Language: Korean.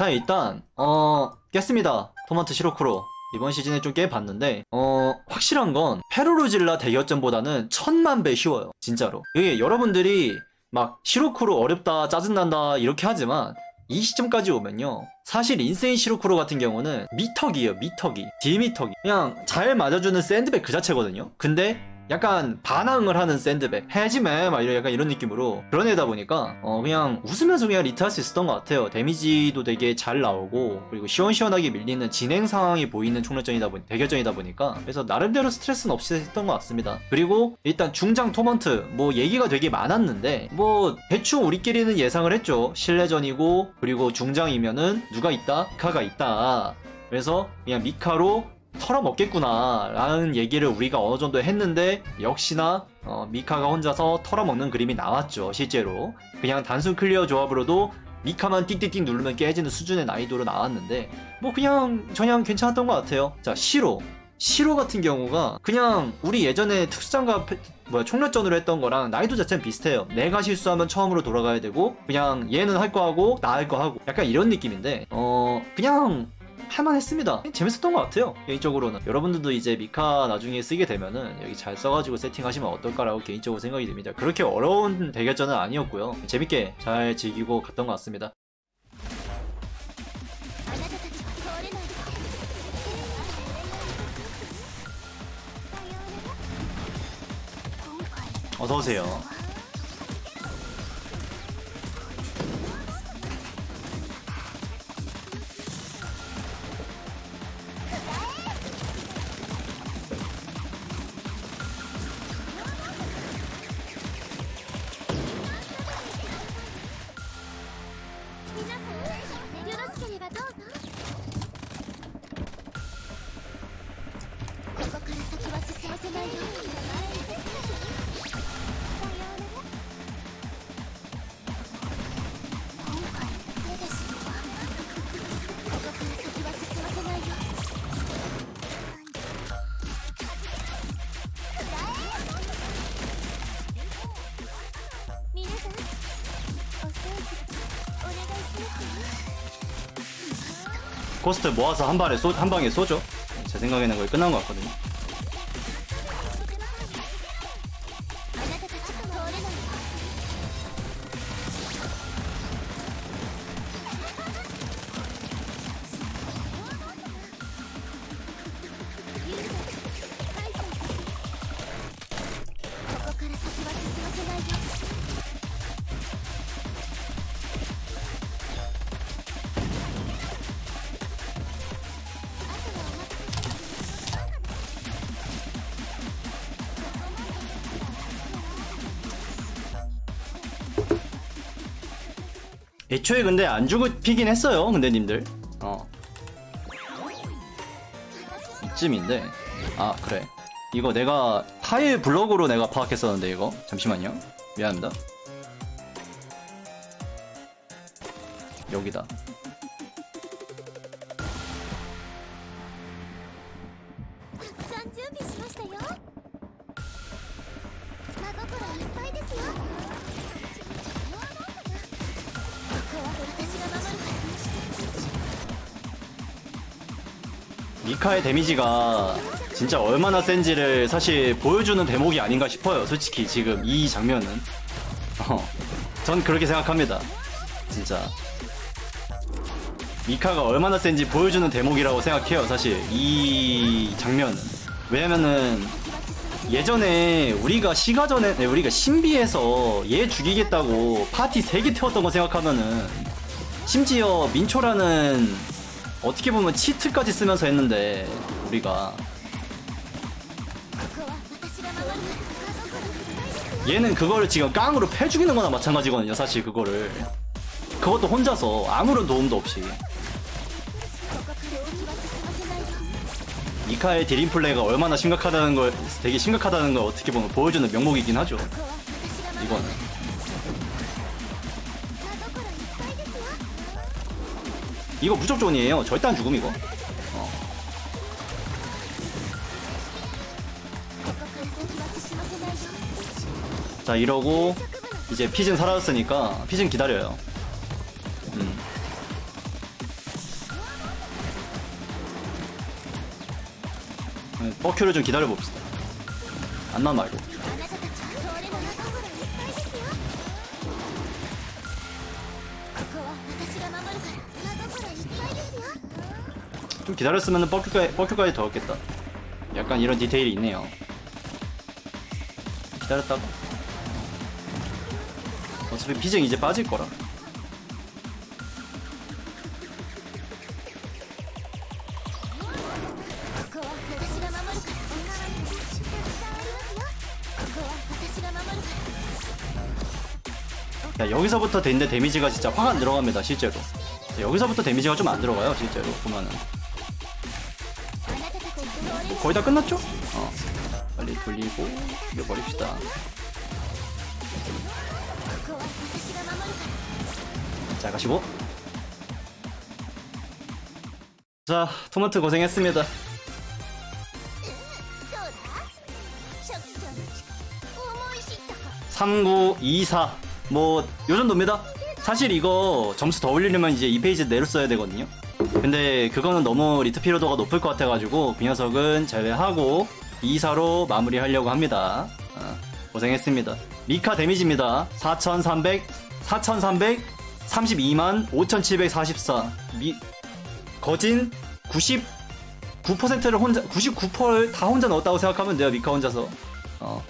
자 일단 어 깼습니다. 토마토 시로크로. 이번 시즌에 좀 깨봤는데 어 확실한 건 페루루질라 대결전보다는 천만 배 쉬워요. 진짜로. 이게 여러분들이 막 시로크로 어렵다 짜증난다 이렇게 하지만 이 시점까지 오면요. 사실 인세인 시로크로 같은 경우는 미터기예요 미터기. 딜미터기. 그냥 잘 맞아주는 샌드백 그 자체거든요. 근데 약간 반항을 하는 샌드백 해지매 막 이런 약간 이런 느낌으로 그런 애다 보니까 어 그냥 웃으면서 그냥 리트할 수 있었던 것 같아요. 데미지도 되게 잘 나오고 그리고 시원시원하게 밀리는 진행 상황이 보이는 총력전이다 보니 대결전이다 보니까 그래서 나름대로 스트레스는 없이 했던 것 같습니다. 그리고 일단 중장 토먼트 뭐 얘기가 되게 많았는데 뭐 대충 우리끼리는 예상을 했죠. 실내전이고 그리고 중장이면은 누가 있다? 미카가 있다. 그래서 그냥 미카로 털어먹겠구나 라는 얘기를 우리가 어느 정도 했는데 역시나 어, 미카가 혼자서 털어먹는 그림이 나왔죠 실제로. 그냥 단순 클리어 조합으로도 미카만 띡띡띡 누르면 깨지는 수준의 난이도로 나왔는데 뭐 그냥 저냥 괜찮았던 것 같아요. 자 시로. 시로 같은 경우가 그냥 우리 예전에 특수장갑 패- 뭐야 총력전으로 했던 거랑 난이도 자체는 비슷해요. 내가 실수하면 처음으로 돌아가야 되고 그냥 얘는 할 거 하고 나 할 거 하고 약간 이런 느낌인데 어 그냥 할만했습니다. 재밌었던 것 같아요. 개인적으로는 여러분들도 이제 미카 나중에 쓰게 되면은 여기 잘 써가지고 세팅하시면 어떨까라고 개인적으로 생각이 듭니다. 그렇게 어려운 대결전은 아니었고요. 재밌게 잘 즐기고 갔던 것 같습니다. 어서오세요. 코스트 모아서 한 발에 쏘, 한 방에 쏘죠. 제 생각에는 거의 끝난 것 같거든요. 애초에 근데 안 주고 피긴 했어요. 근데 님들. 어. 이쯤인데. 아, 그래. 이거 내가 타일 블럭으로 내가 파악했었는데 이거. 잠시만요. 미안합니다. 여기다. 미카의 데미지가 진짜 얼마나 센지를 사실 보여주는 대목이 아닌가 싶어요. 솔직히 지금 이 장면은. 어, 전 그렇게 생각합니다. 진짜. 미카가 얼마나 센지 보여주는 대목이라고 생각해요. 사실 이 장면은. 왜냐면은 예전에 우리가 시가전에 네, 우리가 신비에서 얘 죽이겠다고 파티 3개 태웠던 거 생각하면은 심지어 민초라는 어떻게 보면 치트까지 쓰면서 했는데 우리가. 얘는 그거를 지금 깡으로 패 죽이는 거나 마찬가지거든요 사실 그거를. 그것도 혼자서 아무런 도움도 없이. 이카의 디림 플레이가 얼마나 심각하다는 걸 되게 심각하다는 걸 어떻게 보면 보여주는 명목이긴 하죠. 이거는. 이거 무적존이에요. 절대 안 죽음 이거. 어. 자 이러고 이제 피진 사라졌으니까 피진 기다려요. 음. 음 버큐를 좀 기다려봅시다. 안나 말고. 좀 기다렸으면 버큐까지, 버큐까지 더 왔겠다. 약간 이런 디테일이 있네요. 기다렸다 어차피 비쟁 이제 빠질 거라. 야 여기서부터 된데 데미지가 진짜 확 안 들어갑니다 실제로. 여기서부터 데미지가 좀 안 들어가요 실제로 보면은. 뭐 거의 다 끝났죠? 어. 빨리 돌리고 이겨버립시다. 자 가시고. 자 토마토 고생했습니다. 3924뭐 요정도입니다. 사실 이거 점수 더 올리려면 이제 2페이지 내로 써야 되거든요. 근데 그거는 너무 리트 피로도가 높을 것 같아가지고 그 녀석은 제외하고 2사로 마무리하려고 합니다. 어, 고생했습니다. 미카 데미지입니다. 4300, 4300, 32만 5744. 미, 거진 99%를 혼자, 99%를 다 혼자 넣었다고 생각하면 돼요, 미카 혼자서. 어,